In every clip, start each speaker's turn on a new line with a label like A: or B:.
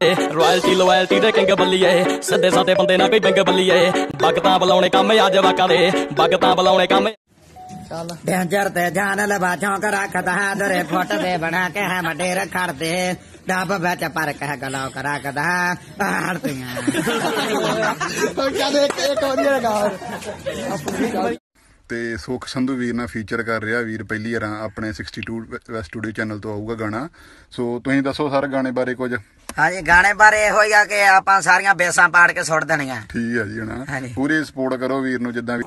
A: Royalty loyalty ਦੇ king ਬੱਲੀਏ। ਸੱਦੇ ਸਾਦੇ ਬੰਦੇ ਨਾ ਕੋਈ ਬਿੰਗ ਬੱਲੀਏ। ਬਗਤਾਂ ਬੁਲਾਉਣੇ ਕੰਮ ਆ ਜਵਾਕਾਂ ਦੇ। ਬਗਤਾਂ ਬੁਲਾਉਣੇ ਕੰਮ
B: ਡੇਂਜਰ ਤੇ ਜਾਨ ਲਵਾ ਚੌਂਕ ਰੱਖਦਾ ਹੈ ਦਰੇ ਫੁੱਟ ਦੇ ਬਣਾ ਕੇ ਹੈ ਮਡੇਰ ਖੜਦੇ ਡੱਬ ਵਿੱਚ ਪਰ ਕਹਿ ਗਲਾਉ ਰੱਖਦਾ ਆੜਤੀਆਂ
C: ਤੇ ਸੁਖ ਸੰਧੂ ਵੀਰ ਨਾਲ ਫੀਚਰ ਕਰ ਰਿਹਾ ਵੀਰ ਪਹਿਲੀ ਵਾਰ ਆਪਣੇ 62 ਵੈਸਟ ਸਟੂਡੀਓ ਚੈਨਲ ਤੋਂ ਆਊਗਾ ਗਾਣਾ। ਸੋ ਤੁਸੀਂ ਦੱਸੋ ਸਰ ਗਾਣੇ ਬਾਰੇ ਕੁਝ।
B: ਹਾਂਜੀ ਗਾਣੇ ਬਾਰੇ ਇਹੋ ਹੀ ਆ ਕਿ ਆਪਾਂ ਸਾਰੀਆਂ ਬੇਸਾਂ ਪਾੜ ਕੇ ਸੁੱਟ ਦੇਣੀਆਂ।
C: ਠੀਕ ਹੈ ਜੀ
B: ਹਾਂਜੀ।
C: ਪੂਰੀ ਸਪੋਰਟ ਕਰੋ ਵੀਰ ਨੂੰ ਜਿੱਦਾਂ ਵੀ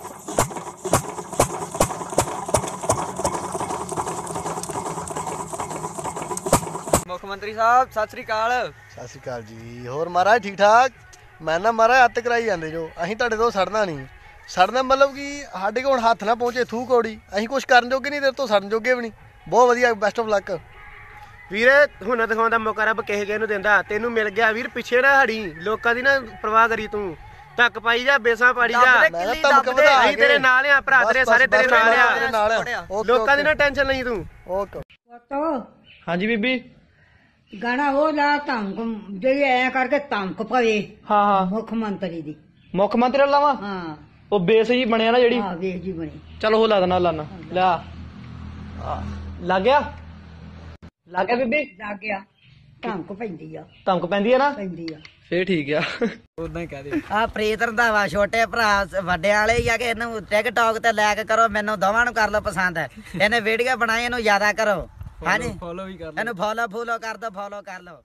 D: ਮੁੱਖ ਮੰਤਰੀ ਸਾਹਿਬ ਸਤਿ ਸ੍ਰੀ ਅਕਾਲ।
E: ਸਤਿ ਸ਼੍ਰੀ ਅਕਾਲ ਜੀ। ਹੋਰ ਮਹਾਰਾਜ ਠੀਕ ਠਾਕ? ਮੈਂ ਨਾ ਮਹਾਰਾਜ ਹੱਥ ਕਰਾਈ ਜਾਂਦੇ ਜੋ। ਅਸੀਂ ਤੁਹਾਡੇ ਤੋਂ ਸੜਨਾ ਨਹੀਂ। ਸੜਨਾ ਮਤਲਬ ਕਿ ਸਾਡੇ ਕੋਲ ਹੁਣ ਹੱਥ ਨਾ ਪਹੁੰਚੇ ਥੂ ਕੋੜੀ ਅਸੀਂ ਕੁਝ ਕਰਨ ਜੋਗੇ ਨਹੀਂ ਤੇਰੇ ਤੋਂ ਸੜਨ ਜੋਗੇ ਵੀ ਨਹੀਂ। ਬਹੁਤ ਵਧੀਆ ਬੈਸਟ ਆਫ ਲੱਕ
F: ਵੀਰੇ ਹੁਨਰ ਦਿਖਾਉਣ ਦਾ ਮੌਕਾ ਰੱਬ ਕਿਸੇ ਕਿਸੇ ਨੂੰ ਦਿੰਦਾ। ਤੈਨੂੰ ਮਿਲ ਗਿਆ ਵੀਰ ਪਿੱਛੇ ਨਾ ਹੜੀ ਲੋਕਾਂ ਦੀ ਨਾ ਪਰਵਾਹ ਕਰੀ ਤੂੰ। ਧੱਕ ਪਾਈ ਜਾ ਬੇਸਾਂ ਪਾੜੀ ਜਾ। ਅਸੀਂ ਤੇਰੇ ਨਾਲ ਆ ਭਰਾ ਤੇਰੇ ਸਾਰੇ ਤੇਰੇ ਨਾਲ ਆ। ਲੋਕਾਂ ਦੀ ਨਾ ਟੈਨਸ਼ਨ ਲਈ ਤੂੰ।
E: ਓਕੇ।
D: ਹਾਂਜੀ ਬੀਬੀ?
G: ਗਾਣਾ ਉਹ ਲਾ ਧਮਕ ਜਿਹੜੀ ਐ ਕਰਕੇ ਧਮਕ ਪਵੇ।
D: ਹਾਂ ਹਾਂ।
G: ਮੁੱਖ ਮੰਤਰੀ ਦੀ।
D: ਮੁੱਖ ਮੰਤਰੀ ਵਾਲਾ ਵਾ?
G: ਹਾਂ।
D: ਉਹ ਬੇਸ ਜੀ ਬਣਿਆ ਨਾ ਜਿਹੜੀ।
G: ਆ ਵੇਖ ਜੀ ਬਣੀ।
D: ਚਲ ਉਹ ਲਾ ਦੇਣਾ ਲਾਣਾ ਲੈ ਲੱਗ ਗਿਆ? ਲੱਗ ਗਿਆ ਬੀਬੀ?
G: ਲੱਗ ਗਿਆ। ਧਮਕ ਪੈਂਦੀ ਆ।
D: ਧਮਕ ਪੈਂਦੀ ਹੈ ਨਾ?
G: ਪੈਂਦੀ ਆ।
D: ਫੇਰ ਠੀਕ ਆ। ਉਦਾਂ ਹੀ ਕਹਿ ਦੇ
B: ਆ ਪ੍ਰੀਤ ਰੰਧਾਵਾ ਛੋਟੇ ਭਰਾ ਸ- ਵੱਡੇ ਵਾਲੇ ਹੀ ਆ ਕਿ ਇਹਨੂੰ ਟਿਕਟੌਕ ਤੇ ਲੈ ਕੇ ਕਰੋ ਮੈਨੂੰ ਦੋਵਾਂ ਨੂੰ ਕਰ ਲਓ ਪਸੰਦ। ਇਹਨੇ ਵੀਡੀਓ ਬਣਾਈ ਇਹਨੂੰ ਜ਼ਿਆਦਾ ਕਰੋ। ਹਾਂਜੀ।
D: ਫੋਲੋ ਵੀ ਕਰ
B: ਇਹਨੂੰ ਫੋਲੋ ਫੋਲੋ ਕਰ ਦੋ ਫੋਲੋ ਕਰ ਲਓ।